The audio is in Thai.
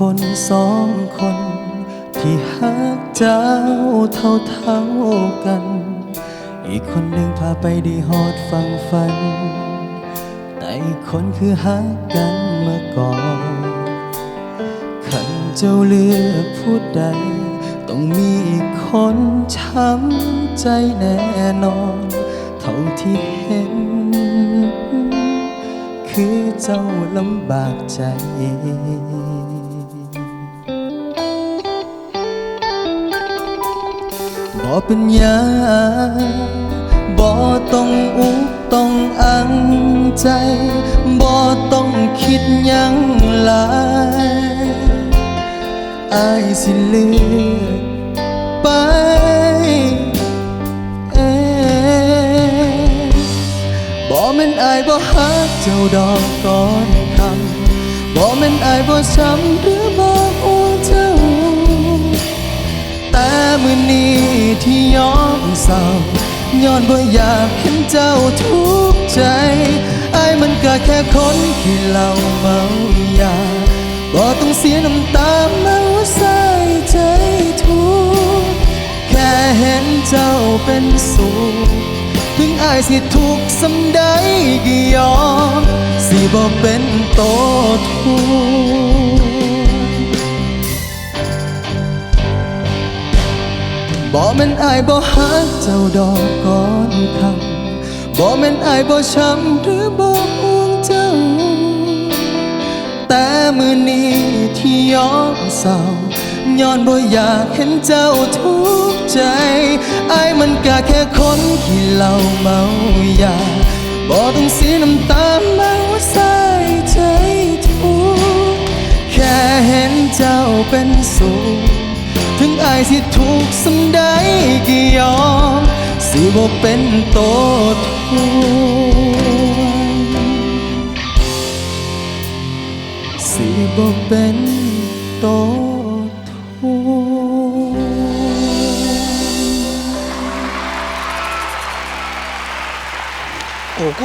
คนสองคน ที่ฮักเจ้าเท่าเท่ากัน อีกคนหนึ่งพาไปด้ฮอดฟังฝัน แต่อีกคนคือฮักกันเมื่อก่อนขันเจ้าเลือกผู้ใด ต้องมีอีกคนช้ำใจแน่นอน เท่าที่เห็น คือเจ้าลำบากใจบ่เป็นยังบ่ต้องอุกต้องอังใจบ่ต้องคิดยังหลายอายสิเลือกไป แม่นอายบ่ฮักเจ้าดอกก่อนคำบ่แม่นอายบ่ช้ำหรือบ่ห่วเจ้า แต่มือนี้ที่ยอมเศร้าย้อนบ่อยากเห็นเจ้าทุกข์ใจไอ้ายมันก็แค่คนที่เราเมายาบ่ต้องเสียน้ำตาเมาใส่ใจทุกข์แค่เห็นเจ้าเป็นสุข สิทุกสำใดก็ยอมสิบ่เป็นโตทุกบ่แม่นอายบ่ฮักเจ้าดอกก่อนคำบ่แม่นอายบ่ช้ำหรือบ่ห่วงเจ้า แต่มือนี้ที่ยอมเศร้าย้อนบ่อยากเห็นเจ้าทุก ใจอายมันก็แค่คนที่เหล้าเมายาบ่ต้องเสียน้ำตามาว่าใส่ใจทุกแค่เห็นเจ้าเป็นสุขถึงไอายสิถูกสำใดก็ยอมสิบ่เป็นโตทุกสิบ่เป็นโตทุก ここ